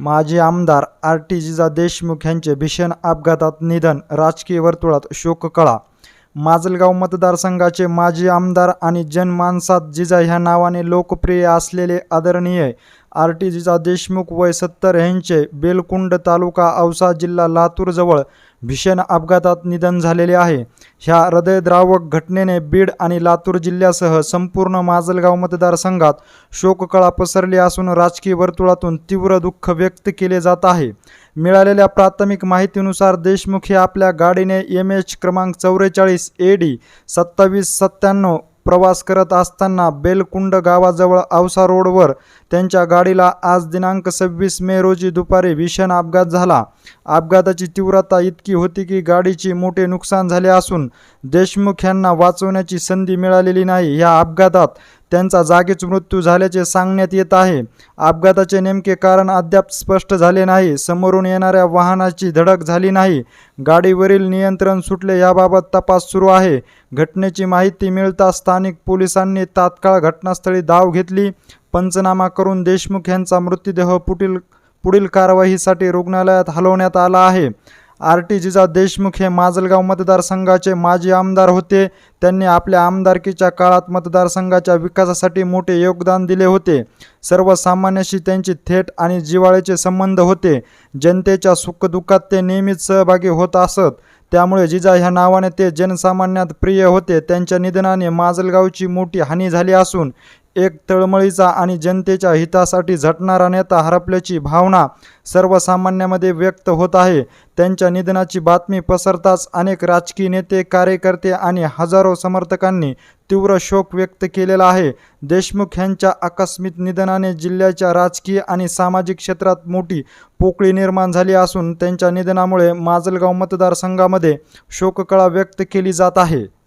माजी आमदार R T जिजा देशमुख यांचे भीषण अपघातात निधन राजकीय वर्तुळात शोककळा. माजलगाव मतदारसंघाचे माजी आमदार आणि जनमानसात जिजा ह्या नावाने लोकप्रिय असलेले आदरणीय आर टी जीचा देशमुख वय सत्तर यांचे बेलकुंड तालुका औसा जिल्हा लातूरजवळ भीषण अपघातात निधन झालेले आहे. ह्या हृदयद्रावक घटनेने बीड आणि लातूर जिल्ह्यासह संपूर्ण माजलगाव मतदारसंघात शोककळा पसरली असून राजकीय वर्तुळातून तीव्र दुःख व्यक्त केले जात आहे. मिळालेल्या प्राथमिक माहितीनुसार देशमुख हे आपल्या गाडीने एम एच क्रमांक चौवेचाळीस ए डी सत्तावीस सत्त्याण्णव प्रवास करत असताना बेलकुंड गावाजवळ औसा रोडवर त्यांच्या गाडीला आज दिनांक सव्वीस मे रोजी दुपारी भीषण अपघात झाला. अपघाताची तीव्रता इतकी होती की गाडीची मोठे नुकसान झाले असून देशमुख यांना वाचवण्याची संधी मिळालेली नाही. या अपघातात त्यांचा जागीच मृत्यू झाल्याचे सांगण्यात येत आहे. अपघाताचे नेमके कारण अद्याप स्पष्ट झाले नाही. समोरून येणाऱ्या वाहनाची धडक झाली नाही. गाडीवरील नियंत्रण सुटले याबाबत तपास सुरू आहे. घटनेची माहिती मिळता स्थानिक पोलिसांनी तात्काळ घटनास्थळी धाव घेतली. पंचनामा करून देशमुख यांचा मृतदेह पुढील पुढील कारवाईसाठी रुग्णालयात हलवण्यात आला आहे. आर टी जिजा देशमुख हे माजलगाव मतदारसंघाचे माजी आमदार होते. त्यांनी आपल्या आमदारकीच्या काळात मतदारसंघाच्या विकासासाठी मोठे योगदान दिले होते. सर्वसामान्याशी त्यांची थेट आणि जिव्हाळ्याचे संबंध होते. जनतेच्या सुखदुःखात ते नेहमीच सहभागी होत असत. त्यामुळे जिजा ह्या नावाने ते जनसामान्यात प्रिय होते. त्यांच्या निधनाने माजलगावची मोठी हानी झाली असून एक तळमळीचा आणि जनतेच्या हितासाठी झटणारा नेता हरपल्याची भावना सर्वसामान्यामध्ये व्यक्त होत आहे. त्यांच्या निधनाची बातमी पसरताच अनेक राजकीय नेते कार्यकर्ते आणि हजारो समर्थकांनी तीव्र शोक व्यक्त केलेला आहे. देशमुख यांच्या आकस्मिक निधनाने जिल्ह्याच्या राजकीय आणि सामाजिक क्षेत्रात मोठी पोकळी निर्माण झाली असून त्यांच्या निधनामुळे माजलगाव मतदारसंघामध्ये शोककळा व्यक्त केली जात आहे.